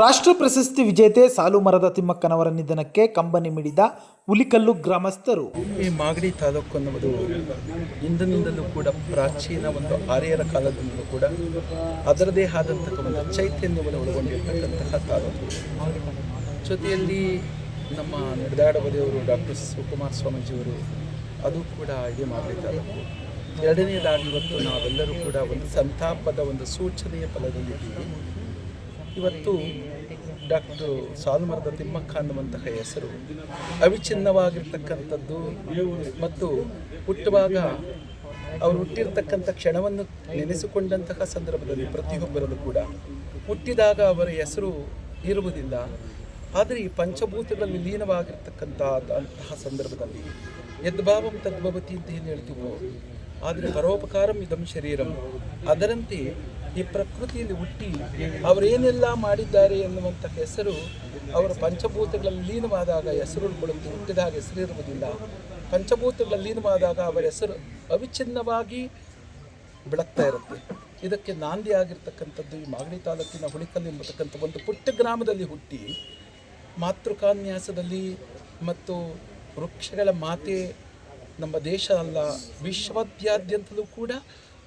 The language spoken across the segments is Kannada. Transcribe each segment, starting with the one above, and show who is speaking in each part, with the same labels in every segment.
Speaker 1: ರಾಷ್ಟ್ರ ಪ್ರಶಸ್ತಿ ವಿಜೇತೆ ಸಾಲು ಮರದ ತಿಮ್ಮಕ್ಕನವರ ನಿಧನಕ್ಕೆ ಕಂಬನಿ ಮಿಡಿದ ಹುಲಿಕಲ್ಲು ಗ್ರಾಮಸ್ಥರು.
Speaker 2: ಈ ಮಾಗಡಿ ತಾಲೂಕು ಅನ್ನುವುದು ಇಂದಿನಿಂದಲೂ ಕೂಡ ಪ್ರಾಚೀನ ಒಂದು ಆರ್ಯರ ಕಾಲದಿಂದಲೂ ಕೂಡ ಅದರದೇ ಆದಂತಹ ಒಂದು ಚೈತನ್ಯವನ್ನು ಒಳಗೊಂಡಿರ್ತಕ್ಕಂತಹ ತಾಲೂಕು. ಜೊತೆಯಲ್ಲಿ ನಮ್ಮ ನಡೆದಾಡುವದೇವರು ಡಾಕ್ಟರ್ ಶಿವಕುಮಾರ ಸ್ವಾಮೀಜಿಯವರು, ಅದು ಕೂಡ ಇದೇ ಮಾಗಡಿ ತಾಲೂಕು. ಎರಡನೇದಾಗಿ ಇವತ್ತು ನಾವೆಲ್ಲರೂ ಕೂಡ ಒಂದು ಸಂತಾಪದ ಒಂದು ಸೂಚನೆಯ ಫಲದಲ್ಲಿದ್ದೀವಿ. ಇವತ್ತು ಡಾಕ್ಟರ್ ಸಾಲುಮರದ ತಿಮ್ಮಕ್ಕ ಅನ್ನುವಂತಹ ಹೆಸರು ಅವಿಚ್ಛಿನ್ನವಾಗಿರ್ತಕ್ಕಂಥದ್ದು ಮತ್ತು ಹುಟ್ಟುವಾಗ ಅವರು ಹುಟ್ಟಿರ್ತಕ್ಕಂಥ ಕ್ಷಣವನ್ನು ನೆನೆಸಿಕೊಂಡಂತಹ ಸಂದರ್ಭದಲ್ಲಿ ಪ್ರತಿಯೊಬ್ಬರಲ್ಲೂ ಕೂಡ ಹುಟ್ಟಿದಾಗ ಅವರ ಹೆಸರು ಇರುವುದಿಲ್ಲ. ಆದರೆ ಈ ಪಂಚಭೂತಗಳಲ್ಲಿ ಲೀನವಾಗಿರ್ತಕ್ಕಂಥ ಸಂದರ್ಭದಲ್ಲಿ ಯದ್ಭಾವಂ ತದ್ಭವತಿ ಅಂತ ಏನು ಹೇಳ್ತೀವೋ, ಆದರೆ ಪರೋಪಕಾರಂ ಇದಂ ಶರೀರಂ. ಅದರಂತೆ ಈ ಪ್ರಕೃತಿಯಲ್ಲಿ ಹುಟ್ಟಿ ಅವರೇನೆಲ್ಲ ಮಾಡಿದ್ದಾರೆ ಎನ್ನುವಂಥ ಹೆಸರು ಅವರು ಪಂಚಭೂತಗಳಲ್ಲಿ ಲೀನವಾದಾಗ ಹೆಸರು ಉಳ್ಕೊಳ್ಳುತ್ತೆ ಹುಟ್ಟಿದಾಗ ಹೆಸರಿರುವುದಿಲ್ಲ ಪಂಚಭೂತಗಳಲ್ಲಿ ಲೀನವಾದಾಗ ಅವರ ಹೆಸರು ಅವಿಚ್ಛಿನ್ನವಾಗಿ ಬೆಳಗ್ತಾ ಇರುತ್ತೆ. ಇದಕ್ಕೆ ನಾಂದಿ ಆಗಿರ್ತಕ್ಕಂಥದ್ದು ಈ ಮಾಗಡಿ ತಾಲೂಕಿನ ಹುಳಿಕಲ್ಲಿ ಎಂಬತಕ್ಕಂಥ ಒಂದು ಪುಟ್ಟ ಗ್ರಾಮದಲ್ಲಿ ಹುಟ್ಟಿ ಮಾತೃಕಾನ್ಯಾಸದಲ್ಲಿ ಮತ್ತು ವೃಕ್ಷಗಳ ಮಾತೆ ನಮ್ಮ ದೇಶ ಅಲ್ಲ ವಿಶ್ವದಾದ್ಯಂತಲೂ ಕೂಡ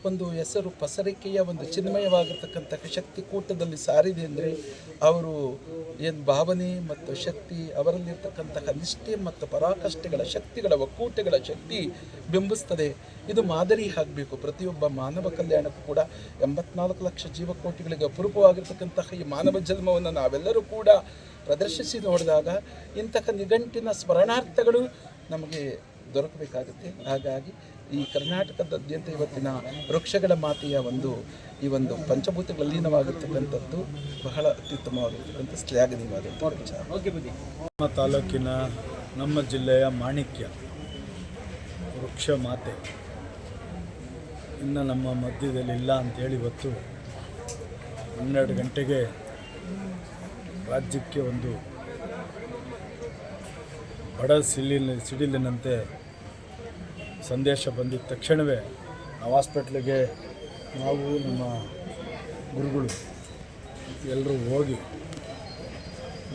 Speaker 2: ಒಂದು ಹೆಸರು ಪಸರಿಕೆಯ ಒಂದು ಚಿನ್ಮಯವಾಗಿರ್ತಕ್ಕಂಥ ಶಕ್ತಿ ಕೂಟದಲ್ಲಿ ಸಾರಿದೆ ಅಂದರೆ ಅವರು ಏನು ಭಾವನೆ ಮತ್ತು ಶಕ್ತಿ ಅವರಲ್ಲಿರ್ತಕ್ಕಂತಹ ನಿಷ್ಠೆ ಮತ್ತು ಪರಾಕಷ್ಟೆಗಳ ಶಕ್ತಿಗಳ ಒಕ್ಕೂಟಗಳ ಶಕ್ತಿ ಬಿಂಬಿಸ್ತದೆ. ಇದು ಮಾದರಿ ಆಗಬೇಕು. ಪ್ರತಿಯೊಬ್ಬ ಮಾನವ ಕಲ್ಯಾಣಕ್ಕೂ ಕೂಡ ಎಂಬತ್ನಾಲ್ಕು ಲಕ್ಷ ಜೀವಕೋಟಿಗಳಿಗೆ ಅಪರೂಪವಾಗಿರ್ತಕ್ಕಂತಹ ಈ ಮಾನವ ಜನ್ಮವನ್ನು ನಾವೆಲ್ಲರೂ ಕೂಡ ಪ್ರದರ್ಶಿಸಿ ನೋಡಿದಾಗ ಇಂತಹ ನಿಘಂಟಿನ ಸ್ಮರಣಾರ್ಥಗಳು ನಮಗೆ ದೊರಕಬೇಕಾಗುತ್ತೆ. ಹಾಗಾಗಿ ಈ ಕರ್ನಾಟಕದಾದ್ಯಂತ ಇವತ್ತಿನ ವೃಕ್ಷಗಳ ಮಾತೆಯ ಒಂದು, ಈ ಒಂದು ಪಂಚಭೂತಗಳ ಲೀನವಾಗಿರ್ತಕ್ಕಂಥದ್ದು ಬಹಳ ಅತ್ಯುತ್ತಮವಾಗಿರ್ತಕ್ಕಂಥ ಶ್ಲಾಘನೀಯವಾದಂಥ ವಿಚಾರ
Speaker 3: ನಮ್ಮ ತಾಲೂಕಿನ, ನಮ್ಮ ಜಿಲ್ಲೆಯ ಮಾಣಿಕ್ಯ ವೃಕ್ಷ ಮಾತೆ. ಇನ್ನು ನಮ್ಮ ಮಧ್ಯದಲ್ಲಿ ಇಲ್ಲ ಅಂತೇಳಿ ಇವತ್ತು ಹನ್ನೆರಡು ಗಂಟೆಗೆ ರಾಜ್ಯಕ್ಕೆ ಒಂದು ಬಡ ಸಿಡಿಲಿನ ಸಿಡಿಲಿನಂತೆ ಸಂದೇಶ ಬಂದಿದ್ದ ತಕ್ಷಣವೇ ನಾವು ಹಾಸ್ಪಿಟ್ಲಿಗೆ ನಾವು ನಮ್ಮ ಗುರುಗಳು ಎಲ್ಲರೂ ಹೋಗಿ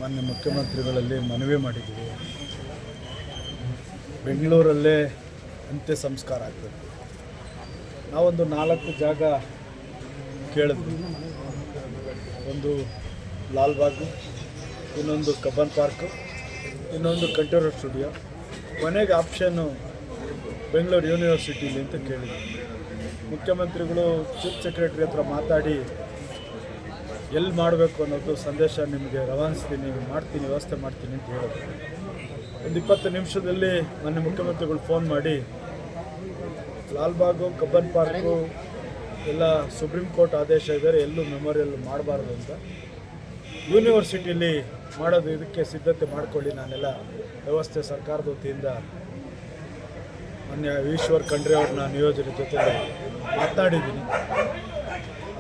Speaker 3: ಮಾನ್ಯ ಮುಖ್ಯಮಂತ್ರಿಗಳಲ್ಲಿ ಮನವಿ ಮಾಡಿದ್ದೀವಿ. ಬೆಂಗಳೂರಲ್ಲೇ ಅಂತ್ಯ ಸಂಸ್ಕಾರ ಆಗ್ತದೆ. ನಾವೊಂದು ನಾಲ್ಕು ಜಾಗ ಕೇಳಿದ್ವಿ. ಒಂದು ಲಾಲ್ಬಾಗ್, ಇನ್ನೊಂದು ಕಬ್ಬನ್ ಪಾರ್ಕು, ಇನ್ನೊಂದು ಕಂಠೀರವ ಸ್ಟುಡಿಯೋ. ಕೊನೆಗೆ ಆಪ್ಷನ್ನು ಬೆಂಗಳೂರು ಯೂನಿವರ್ಸಿಟಿಲಿ ಅಂತ ಕೇಳಿದ್ರು. ಮುಖ್ಯಮಂತ್ರಿಗಳು ಚೀಫ್ ಸೆಕ್ರೆಟರಿ ಹತ್ರ ಮಾತಾಡಿ ಎಲ್ಲಿ ಮಾಡಬೇಕು ಅನ್ನೋದು ಸಂದೇಶ ನಿಮಗೆ ರವಾನಿಸ್ತೀನಿ, ಮಾಡ್ತೀನಿ, ವ್ಯವಸ್ಥೆ ಮಾಡ್ತೀನಿ ಅಂತ ಹೇಳಿದ್ರು. ಒಂದು ಇಪ್ಪತ್ತು ನಿಮಿಷದಲ್ಲಿ ಮೊನ್ನೆ ಮುಖ್ಯಮಂತ್ರಿಗಳು ಫೋನ್ ಮಾಡಿ ಲಾಲ್ಬಾಗು ಕಬ್ಬನ್ ಪಾರ್ಕು, ಎಲ್ಲ ಸುಪ್ರೀಂ ಕೋರ್ಟ್ ಆದೇಶ ಇದ್ದಾರೆ ಎಲ್ಲೂ ಮೆಮೋರಿಯಲ್ ಮಾಡಬಾರ್ದು ಅಂತ. ಯೂನಿವರ್ಸಿಟಿಲಿ ಮಾಡೋದು ಇದಕ್ಕೆ ಸಿದ್ಧತೆ ಮಾಡಿಕೊಳ್ಳಿ ನಾನೆಲ್ಲ ವ್ಯವಸ್ಥೆ ಸರ್ಕಾರದ ವತಿಯಿಂದ. ಮೊನ್ನೆ ಈಶ್ವರ್ ಖಂಡ್ರೆ ಅವ್ರನ್ನ ನಿಯೋಜನೆ ಜೊತೆ ಮಾತನಾಡಿದ್ದೀನಿ.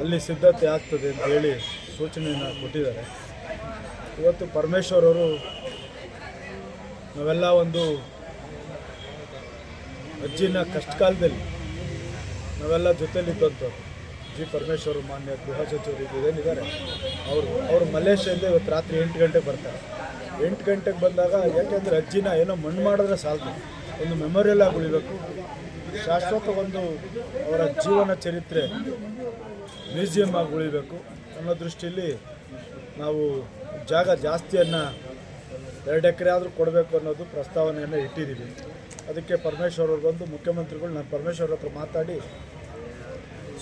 Speaker 3: ಅಲ್ಲಿ ಸಿದ್ಧತೆ ಆಗ್ತದೆ ಅಂತ ಹೇಳಿ ಸೂಚನೆಯನ್ನು ಕೊಟ್ಟಿದ್ದಾರೆ. ಇವತ್ತು ಪರಮೇಶ್ವರ್ ಅವರು ನಾವೆಲ್ಲ ಒಂದು ಅಜ್ಜಿನ ಕಷ್ಟ ಕಾಲದಲ್ಲಿ ನಾವೆಲ್ಲ ಜೊತೆಯಲ್ಲಿದ್ದಂಥವ್ರು. ಜಿ ಪರಮೇಶ್ವರ್ ಮಾನ್ಯ ಗೃಹ ಸಚಿವರು ಏನಿದ್ದಾರೆ, ಅವರು ಅವರು ಮಲೇಷ್ಯಾದಿಂದ ಇವತ್ತು ರಾತ್ರಿ ಎಂಟು ಗಂಟೆಗೆ ಬರ್ತಾರೆ. ಎಂಟು ಗಂಟೆಗೆ ಬಂದಾಗ ಯಾಕೆಂದರೆ ಅಜ್ಜಿನ ಏನೋ ಮಣ್ಣು ಮಾಡಿದ್ರೆ ಸಾಲದು. ಒಂದು ಮೆಮೊರಿಯಲ್ ಆಗಿ ಉಳಿಬೇಕು. ಶಾಶ್ವತ ಒಂದು ಅವರ ಜೀವನ ಚರಿತ್ರೆ ಮ್ಯೂಸಿಯಂ ಆಗಿ ಉಳಿಬೇಕು. ಅನ್ನೋ ದೃಷ್ಟಿಯಲ್ಲಿ ನಾವು ಜಾಗ ಜಾಸ್ತಿಯನ್ನು ಎರಡು ಎಕರೆ ಆದರೂ ಕೊಡಬೇಕು ಅನ್ನೋದು ಪ್ರಸ್ತಾವನೆಯನ್ನು ಇಟ್ಟಿದ್ದೀವಿ. ಅದಕ್ಕೆ ಪರಮೇಶ್ವರ್ ಅವ್ರು ಬಂದು ಮುಖ್ಯಮಂತ್ರಿಗಳು ನಾನು ಪರಮೇಶ್ವರ್ ಹತ್ರ ಮಾತಾಡಿ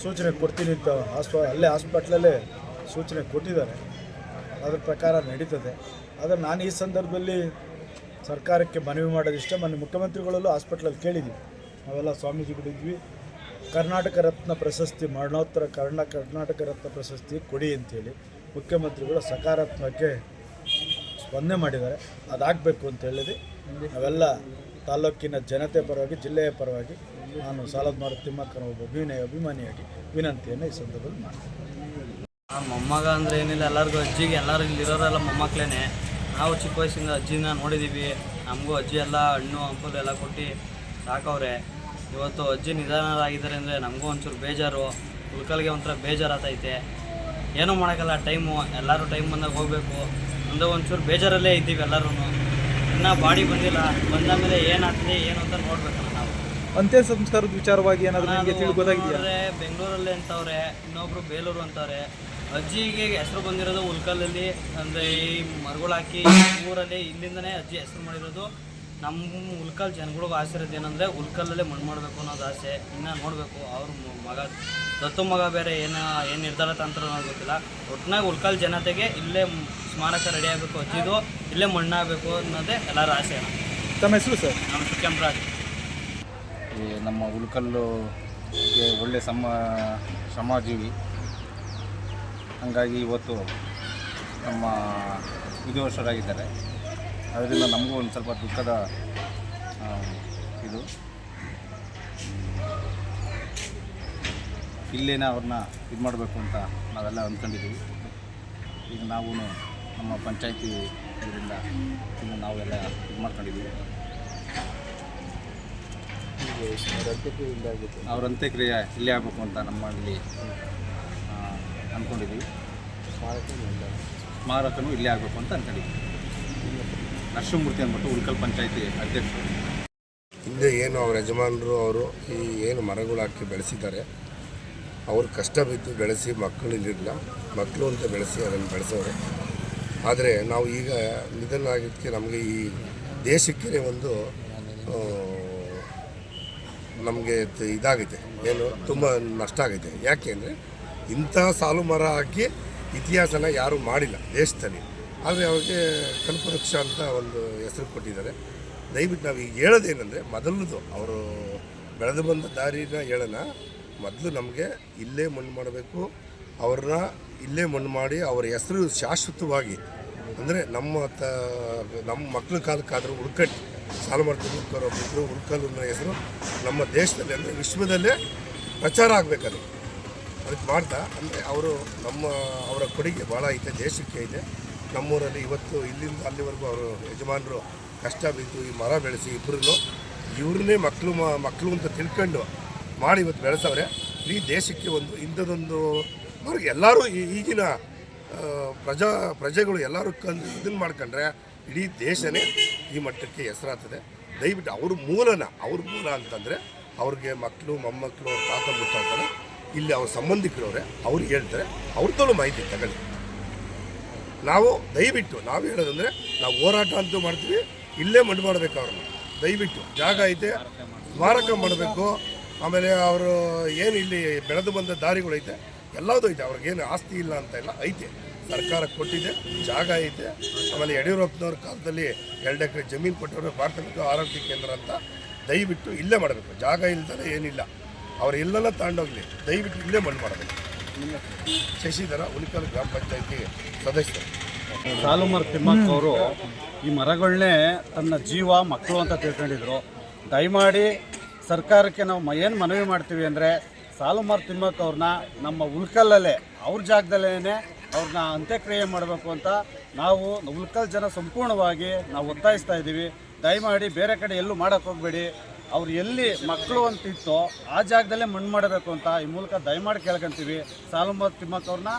Speaker 3: ಸೂಚನೆ ಕೊಡ್ತೀನಿ ಅಂತ ಹಾಸ್ಪ ಅಲ್ಲೇ ಹಾಸ್ಪಿಟ್ಲಲ್ಲೇ ಸೂಚನೆ ಕೊಟ್ಟಿದ್ದಾರೆ. ಅದ್ರ ಪ್ರಕಾರ ನಡೀತದೆ. ಆದರೆ ನಾನು ಈ ಸಂದರ್ಭದಲ್ಲಿ ಸರ್ಕಾರಕ್ಕೆ ಮನವಿ ಮಾಡೋದಿಷ್ಟ ಮೊನ್ನೆ ಮುಖ್ಯಮಂತ್ರಿಗಳಲ್ಲೂ ಹಾಸ್ಪಿಟ್ಲಲ್ಲಿ ಕೇಳಿದ್ವಿ. ನಾವೆಲ್ಲ ಸ್ವಾಮೀಜಿಗಳಿದ್ವಿ ಕರ್ನಾಟಕ ರತ್ನ ಪ್ರಶಸ್ತಿ, ಮರಣೋತ್ತರ ಕರ್ಣ, ಕರ್ನಾಟಕ ರತ್ನ ಪ್ರಶಸ್ತಿ ಕೊಡಿ ಅಂತೇಳಿ ಮುಖ್ಯಮಂತ್ರಿಗಳು ಸಕಾರಾತ್ಮಕಕ್ಕೆ ಸ್ಪಂದನೆ ಮಾಡಿದ್ದಾರೆ. ಅದಾಗಬೇಕು ಅಂತ ಹೇಳಿದೆ. ನಾವೆಲ್ಲ ತಾಲೂಕಿನ ಜನತೆ ಪರವಾಗಿ, ಜಿಲ್ಲೆಯ ಪರವಾಗಿ ನಾನು ಸಾಲದ ಮಾರು ತಿಮ್ಮಕ್ಕನ ಒಬ್ಬ ಅಭಿನಯ, ಅಭಿಮಾನಿಯಾಗಿ ವಿನಂತಿಯನ್ನು ಈ ಸಂದರ್ಭದಲ್ಲಿ ಮಾಡ್ತೀನಿ.
Speaker 4: ಮೊಮ್ಮಗ ಅಂದರೆ ಏನಿಲ್ಲ. ಎಲ್ಲರಿಗೂ ಅಜ್ಜಿಗೆ, ಎಲ್ಲರೂ ಇಲ್ಲಿರೋರೆಲ್ಲ ಮೊಮ್ಮಕ್ಕಳೇ ನಾವು ಚಿಕ್ಕ ವಯಸ್ಸಿಂದ ಅಜ್ಜಿನ ನೋಡಿದ್ದೀವಿ ನಮಗೂ ಅಜ್ಜಿ ಎಲ್ಲ ಹಣ್ಣು ಹಂಪಲು ಎಲ್ಲ ಕೊಟ್ಟು ಸಾಕವ್ರೆ. ಇವತ್ತು ಅಜ್ಜಿ ನಿಧಾನರಾಗಿದ್ದಾರೆ ಅಂದರೆ ನಮಗೂ ಒಂಚೂರು ಬೇಜಾರು. ಉಳ್ಕಲ್ಗೆ ಒಂಥರ ಬೇಜಾರಾತೈತೆ. ಏನೂ ಮಾಡೋಕ್ಕಲ್ಲ ಟೈಮು. ಎಲ್ಲರೂ ಟೈಮ್ ಬಂದಾಗ ಹೋಗಬೇಕು. ಅಂದರೆ ಒಂಚೂರು ಬೇಜಾರಲ್ಲೇ ಇದ್ದೀವಿ ಎಲ್ಲರೂ ಇನ್ನೂ ಬಾಡಿ ಬಂದಿಲ್ಲ. ಬಂದ ಮೇಲೆ ಏನಾಗ್ತದೆ ಏನು ಅಂತ ನೋಡ್ಬೇಕಲ್ಲ ನಾವು.
Speaker 1: ಅಂತ್ಯ ಸಂಸ್ಕಾರದ ವಿಚಾರವಾಗಿ ಏನಾದರೂ
Speaker 4: ಬೆಂಗಳೂರಲ್ಲಿ ಅಂತವ್ರೆ ಇನ್ನೊಬ್ರು ಬೇಲೂರು ಅಂತವ್ರೆ. ಅಜ್ಜಿಗೆ ಹೆಸರು ಬಂದಿರೋದು ಉಲ್ಕಲಲ್ಲಿ ಅಂದರೆ ಈ ಮರಗಳು ಹಾಕಿ ಊರಲ್ಲಿ ಇಲ್ಲಿಂದನೇ ಅಜ್ಜಿ ಹೆಸರು ಮಾಡಿರೋದು. ನಮ್ಮ ಉಲ್ಕಲ್ ಜನಗಳಿಗೂ ಆಸೆ ಇರೋದು ಏನಂದರೆ ಉಲ್ಕಲ್ಲಲ್ಲೇ ಮಣ್ಣು ಮಾಡಬೇಕು ಅನ್ನೋದು ಆಸೆ. ಇನ್ನು ನೋಡಬೇಕು ಅವ್ರ ಮಗ ದತ್ತು ಮಗ ಬೇರೆ ಏನು ಏನು ನಿರ್ಧಾರ ತಂತ್ರ ಅನ್ನೋದು ಗೊತ್ತಿಲ್ಲ. ಒಟ್ಟಿನಾಗ ಉಲ್ಕಲ್ ಜನತೆಗೆ ಇಲ್ಲೇ ಸ್ಮಾರಕ ರೆಡಿ ಆಗಬೇಕು ಅಜ್ಜಿದು ಇಲ್ಲೇ ಮಣ್ಣಾಗಬೇಕು ಅನ್ನೋದೇ ಎಲ್ಲರ ಆಸೆ
Speaker 1: ತಮ್ಮ ಹೆಸರು ಸರ್?
Speaker 4: ನಮ್ಮ ಕೆಂಪರಾಜ್.
Speaker 5: ಈ ನಮ್ಮ ಉಲ್ಕಲ್ಲು ಒಳ್ಳೆ ಸಮ ಶ್ರಮಜೀವಿ ಹಾಗಾಗಿ ಇವತ್ತು ನಮ್ಮ ವಿಧಿವಶರಾಗಿದ್ದಾರೆ. ಅದರಿಂದ ನಮಗೂ ಒಂದು ಸ್ವಲ್ಪ ದುಃಖದ ಇದು. ಇಲ್ಲೇನೆ ಅವ್ರನ್ನ ಇದು ಮಾಡಬೇಕು ಅಂತ ನಾವೆಲ್ಲ ಅಂದ್ಕೊಂಡಿದ್ದೀವಿ ಈಗ ನಾವು ನಮ್ಮ ಪಂಚಾಯತಿ ಇದರಿಂದ ಇನ್ನು ನಾವೆಲ್ಲ ಇದು ಮಾಡ್ಕೊಂಡಿದ್ದೀವಿ. ಅವ್ರ ಅಂತ್ಯಕ್ರಿಯೆ ಇಲ್ಲೇ ಆಗಬೇಕು ಅಂತ ನಮ್ಮಲ್ಲಿ ಅಂದ್ಕೊಂಡಿದ್ದೀವಿ ಸ್ಮಾರಕನೂ ಇಲ್ಲೇ. ಆಗಬೇಕು ಅಂತ ಅಂದ್ಕೊಂಡಿದ್ದೀವಿ ನರಸಿಂಹಮೂರ್ತಿ ಅಂದ್ಬಿಟ್ಟು ಉಳ್ಕಲ್ ಪಂಚಾಯತಿ ಅಧ್ಯಕ್ಷರು.
Speaker 6: ಹಿಂದೆ ಏನು ಅವ್ರ ಯಜಮಾನರು ಅವರು ಈ ಏನು ಮರಗಳು ಹಾಕಿ ಬೆಳೆಸಿದ್ದಾರೆ ಅವರು ಕಷ್ಟ ಬಿದ್ದು ಬೆಳೆಸಿ ಮಕ್ಕಳು ಇಲ್ಲಿಲ್ಲ. ಮಕ್ಕಳು ಅಂತ ಬೆಳೆಸಿ ಅದನ್ನು ಬೆಳೆಸೋರು. ಆದರೆ ನಾವು ಈಗ ನಿಧನ ಆಗಿದ್ದಕ್ಕೆ ನಮಗೆ ಈ ದೇಶಕ್ಕೆ ಒಂದು ನಮಗೆ ಇದಾಗಿದೆ ಏನು ತುಂಬ ನಷ್ಟ ಆಗಿದೆ ಯಾಕೆ ಅಂದರೆ ಇಂಥ ಸಾಲು ಮರ ಹಾಕಿ ಇತಿಹಾಸನ ಯಾರು ಮಾಡಿಲ್ಲ ದೇಶದಲ್ಲಿ. ಆದರೆ ಅವ್ರಿಗೆ ಕಲ್ಪವೃಕ್ಷ ಅಂತ ಒಂದು ಹೆಸರು ಕೊಟ್ಟಿದ್ದಾರೆ. ದಯವಿಟ್ಟು ನಾವು ಈಗ ಹೇಳೋದೇನೆಂದರೆ ಮೊದಲದು ಅವರು ಬೆಳೆದು ಬಂದ ದಾರಿನ ಹೇಳೋಣ. ಮೊದಲು ನಮಗೆ ಇಲ್ಲೇ ಮಣ್ಣು ಮಾಡಬೇಕು. ಅವ್ರನ್ನ ಇಲ್ಲೇ ಮಣ್ಣು ಮಾಡಿ ಅವರ ಹೆಸರು ಶಾಶ್ವತವಾಗಿ ಅಂದರೆ ನಮ್ಮ ತ ನಮ್ಮ ಮಕ್ಕಳ ಕಾಲಕ್ಕಾದರೂ ಉಳ್ಕಟ್ಟು. ಸಾಲು ಮಾಡ್ಕೊಂಡು ಒಬ್ಬರು ಅನ್ನೋ ಹೆಸರು ನಮ್ಮ ದೇಶದಲ್ಲಿ ಅಂದರೆ ವಿಶ್ವದಲ್ಲೇ ಪ್ರಚಾರ ಆಗಬೇಕದು. ಅದಕ್ಕೆ ಮಾಡ್ತಾ ಅಂದರೆ ಅವರು ನಮ್ಮ, ಅವರ ಕೊಡುಗೆ ಭಾಳ ಐತೆ, ದೇಶಕ್ಕೆ ಐತೆ. ನಮ್ಮೂರಲ್ಲಿ ಇವತ್ತು ಇಲ್ಲಿಂದ ಅಲ್ಲಿವರೆಗೂ ಅವರು ಯಜಮಾನರು ಕಷ್ಟ ಬಿದ್ದು ಈ ಮರ ಬೆಳೆಸಿ ಇಬ್ಬರನ್ನು ಇವ್ರನ್ನೇ ಮಕ್ಕಳು ಮಕ್ಕಳು ಅಂತ ತಿಳ್ಕೊಂಡು ಮಾಡಿ ಇವತ್ತು ಬೆಳೆಸವ್ರೆ. ಇಡೀ ದೇಶಕ್ಕೆ ಒಂದು ಇಂಥದ್ದೊಂದು ಅವ್ರಿಗೆ ಎಲ್ಲರೂ ಈ- ಈಗಿನ ಪ್ರಜಾ, ಪ್ರಜೆಗಳು ಎಲ್ಲರೂ ಕಂಡು ಇದನ್ನು ಮಾಡ್ಕೊಂಡ್ರೆ ಇಡೀ ದೇಶನೇ ಈ ಮಟ್ಟಕ್ಕೆ ಹೆಸರಾಗ್ತದೆ. ದಯವಿಟ್ಟು ಅವ್ರ ಮೂಲನ, ಅವ್ರ ಮೂಲ ಅಂತಂದರೆ ಅವ್ರಿಗೆ ಮಕ್ಕಳು ಮೊಮ್ಮಕ್ಕಳು, ಅವ್ರ ತಾತ ಮುತ್ತಾಡ್ತಾರೆ ಇಲ್ಲಿ ಅವ್ರ ಸಂಬಂಧಿಕರವ್ರೆ, ಅವ್ರು ಹೇಳ್ತಾರೆ ಅವ್ರದ್ದಲ್ಲೂ ಮಾಹಿತಿ ತಗೊಳ್ಳಿ. ನಾವು ದಯವಿಟ್ಟು, ನಾವು ಹೇಳೋದಂದರೆ, ನಾವು ಹೋರಾಟ ಅಂತೂ ಮಾಡ್ತೀವಿ, ಇಲ್ಲೇ ಮಣ್ಣು ಮಾಡಬೇಕು ಅವ್ರನ್ನ. ದಯವಿಟ್ಟು, ಜಾಗ ಐತೆ, ಸ್ಮಾರಕ ಮಾಡಬೇಕು, ಆಮೇಲೆ ಅವರು ಏನು ಇಲ್ಲಿ ಬೆಳೆದು ಬಂದ ದಾರಿಗಳೈತೆ ಎಲ್ಲದೂ ಐತೆ ಅವ್ರಿಗೇನು ಆಸ್ತಿ ಇಲ್ಲ ಅಂತ ಇಲ್ಲ, ಐತೆ. ಸರ್ಕಾರ ಕೊಟ್ಟಿದೆ, ಜಾಗ ಐತೆ, ಆಮೇಲೆ ಯಡಿಯೂರಪ್ಪನವ್ರ ಕಾಲದಲ್ಲಿ ಎರಡು ಎಕರೆ ಜಮೀನು ಕೊಟ್ಟವರು ಪ್ರಾಥಮಿಕ ಆರೋಗ್ಯ ಕೇಂದ್ರ ಅಂತ ದಯವಿಟ್ಟು ಇಲ್ಲೇ ಮಾಡಬೇಕು. ಜಾಗ ಇಲ್ದಲೆ ಏನಿಲ್ಲ. ಅವ್ರು ಎಲ್ಲೆಲ್ಲ ತಗೊಂಡೋಗ್ಲಿ ದಯವಿಟ್ಟು ಇಲ್ಲೇ ಮಣ್ಣು ಮಾಡಬೇಕು ಶಶಿಧರ ಉಳಿಕಲ್ ಗ್ರಾಮ ಪಂಚಾಯತಿ ಸದಸ್ಯರು.
Speaker 7: ಸಾಲುಮರ್ ತಿಮ್ಮಕ್ಕ ಅವರು ಈ ಮರಗಳನ್ನೇ ತನ್ನ ಜೀವ, ಮಕ್ಕಳು ಅಂತ ತಿಳ್ಕೊಂಡಿದ್ರು. ದಯಮಾಡಿ ಸರ್ಕಾರಕ್ಕೆ ನಾವು ಏನು ಮನವಿ ಮಾಡ್ತೀವಿ ಅಂದರೆ ಸಾಲುಮರ್ ತಿಮ್ಮಕ್ಕ ಅವ್ರನ್ನ ನಮ್ಮ ಉಳ್ಕಲ್ಲಲ್ಲೇ ಅವ್ರ ಜಾಗದಲ್ಲೇ ಅವ್ರನ್ನ ಅಂತ್ಯಕ್ರಿಯೆ ಮಾಡಬೇಕು ಅಂತ ನಾವು ಉಳ್ಕಲ್ ಜನ ಸಂಪೂರ್ಣವಾಗಿ ನಾವು ಒತ್ತಾಯಿಸ್ತಾ ಇದ್ದೀವಿ. ದಯಮಾಡಿ ಬೇರೆ ಕಡೆ ಎಲ್ಲೂ ಮಾಡೋಕ್ಕೆ ಹೋಗಬೇಡಿ. ಅವ್ರು ಎಲ್ಲಿ ಮಕ್ಕಳು ಅಂತ ಇತ್ತೋ ಆ ಜಾಗದಲ್ಲೇ ಮಣ್ಣು ಮಾಡಬೇಕು ಅಂತ ಈ ಮೂಲಕ ದಯಮಾಡಿ ಕೇಳ್ಕೊಂತೀವಿ. ತಿಮ್ಮಕ್ಕ ಅವ್ರನ್ನ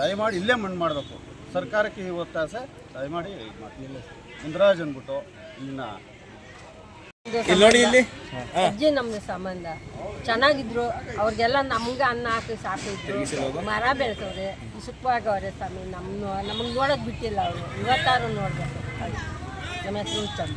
Speaker 7: ದಯಮಾಡಿ ಇಲ್ಲೇ ಮಣ್ಣು ಮಾಡಬೇಕು. ಸರ್ಕಾರಕ್ಕೆ ಈ ಒತ್ತಾಸೆ ದಯಮಾಡಿ ಇದು ಮಾಡಿ ಮುನ್ರಾಜ್ ಅಂದ್ಬಿಟ್ಟು ಇಲ್ಲಿನ
Speaker 8: ಅಜ್ಜಿ ನಮ್ದು ಸಂಬಂಧ. ಚೆನ್ನಾಗಿದ್ರು. ಅವ್ರಿಗೆಲ್ಲ ನಮ್ಗೆ ಅನ್ನ ಹಾಕಿ ಸಾಕಿದ್ರು. ಮರ ಬೆಳೆಸವ್ರೆ ಸುಖವಾಗವ್ರೆ ಸ್ವಾಮಿ. ನಮ್ಮ ನಮಗೆ ನೋಡೋಕೆ ಬಿಟ್ಟಿಲ್ಲ ಅವರು. ಇವತ್ತಾರು ನೋಡ್ಬೇಕು. ನಮ್ಮ ಹೆಸರು ಚಂದ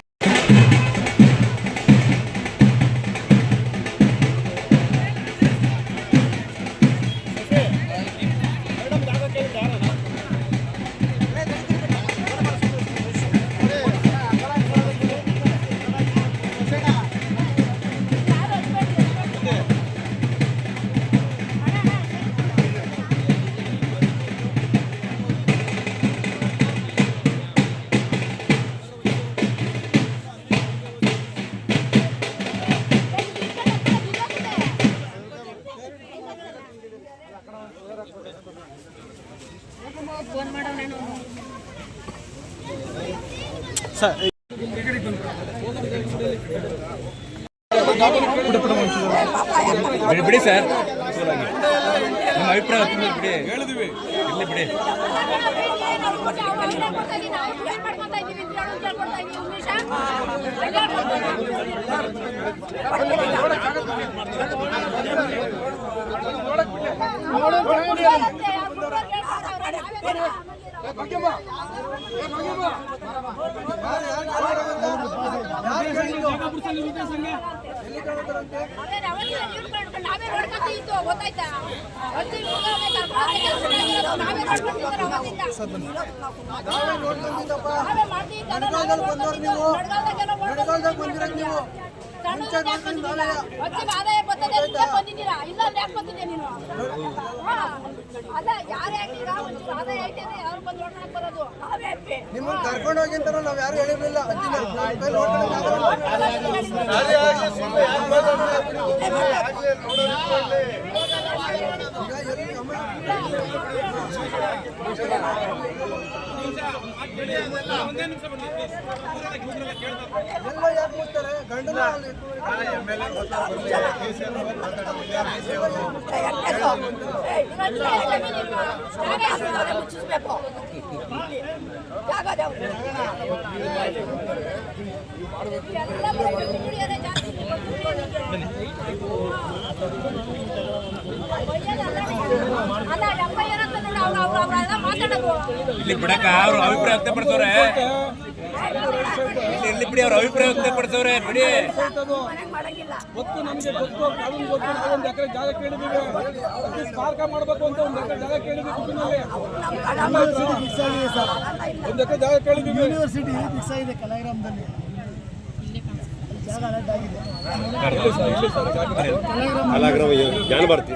Speaker 9: ಬಿಡಿ ಸರ್ ನಿಮ್ಮ ಅಭಿಪ್ರಾಯ ಬಿಡಿ ಹೇಳಿದ್ವಿ ಇಲ್ಲಿ ಬಿಡಿ
Speaker 10: ನಾವೇ ಕರ್ಕೊಂಡು ನಾವೇ ಮಾಡ್ತಿದ್ದಲ್ಲ, ನಾವೇ ಅಲ್ಲ ಯಾರೇ ಒಂಚೂರು ಆದಾಯ ಐತೆ ಯಾರು ಬಂದು ಬರೋದು ನಾವೇ.
Speaker 2: ನಿಮ್ಮನ್ನ ಕರ್ಕೊಂಡು ಹೋಗಿ ಅಂತ ನಾವು ಯಾರು ಹೇಳಿರ್ಲಿಲ್ಲ ಅಜ್ಜಿನ ನಮ್ಮ ಕೈಲಿ ನೋಡ್ಕೊಳಕ್ಕಾಗಲ್ಲ. ಈಗ ಎಲ್ಲಿ ಅಮ್ಮ ಎಲ್ಲ ಯಾಕೆ ಮುಚ್ತಾರೆ ಗಂಡನ ಅಲ್ಲಿ
Speaker 10: ಏಯ್, ಇವತ್ತು ಜಾಗ ಇಲ್ವಾ? ಜಾಗ
Speaker 9: ಇಲ್ಲಿ ಬಿಡಕ ಅವ್ರ ಅಭಿಪ್ರಾಯ ವ್ಯಕ್ತಪಡಿಸೋರೆ. ಇಲ್ಲಿ ಇಲ್ಲಿ ಬಿಡಿ ಅವ್ರ ಅಭಿಪ್ರಾಯ ವ್ಯಕ್ತಪಡಿಸೋರೆ ಬಿಡಿ.
Speaker 11: ಗೊತ್ತು ನಮಗೆ ಗೊತ್ತು ಕಾನೂನು ಗೊತ್ತು ನಾವು ಒಂದು ಎಕರೆ ಜಾಗ ಕೇಳಿದ್ದೀವಿ. ಅದಕ್ಕೆ ಸ್ಮಾರಕ ಮಾಡಬೇಕು ಅಂತ ಒಂದು ಎಕರೆ ಜಾಗ ಕೇಳಿದ್ವಿ ಕುಟುಂಬದಲ್ಲಿ ಒಂದು ಎಕರೆ ಜಾಗ ಕೇಳಿದ್ದೀವಿ.
Speaker 2: ಯೂನಿವರ್ಸಿಟಿ ಫಿಕ್ಸ್ ಆಗಿದೆ ಕಲಾಗ್ರಾಮದಲ್ಲಿ.
Speaker 9: ಕಲಾಗ್ರಾಮ ಜ್ಞಾನ ಭಾರತಿ